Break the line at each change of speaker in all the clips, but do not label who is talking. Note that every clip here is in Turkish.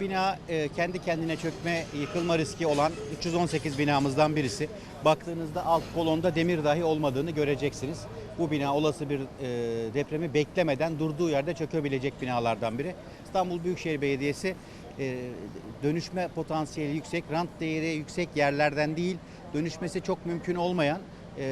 Bina e, kendi kendine çökme, yıkılma riski olan 318 binamızdan birisi. Baktığınızda alt kolonda demir dahi olmadığını göreceksiniz. Bu bina olası bir e, depremi beklemeden durduğu yerde çökebilecek binalardan biri. İstanbul Büyükşehir Belediyesi e, dönüşme potansiyeli yüksek, rant değeri yüksek yerlerden değil, dönüşmesi çok mümkün olmayan e,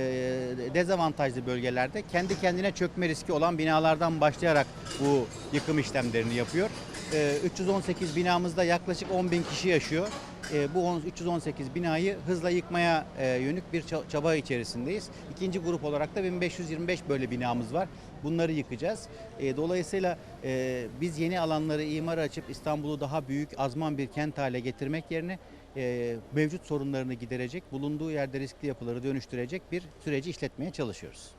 dezavantajlı bölgelerde kendi kendine çökme riski olan binalardan başlayarak bu yıkım işlemlerini yapıyor. E, 318 binamızda yaklaşık 10 bin kişi yaşıyor. E, bu on- 318 binayı hızla yıkmaya e, yönelik bir ça- çaba içerisindeyiz. İkinci grup olarak da 1525 böyle binamız var. Bunları yıkacağız. E, dolayısıyla e, biz yeni alanları imara açıp İstanbul'u daha büyük, azman bir kent hale getirmek yerine e, mevcut sorunlarını giderecek, bulunduğu yerde riskli yapıları dönüştürecek bir süreci işletmeye çalışıyoruz.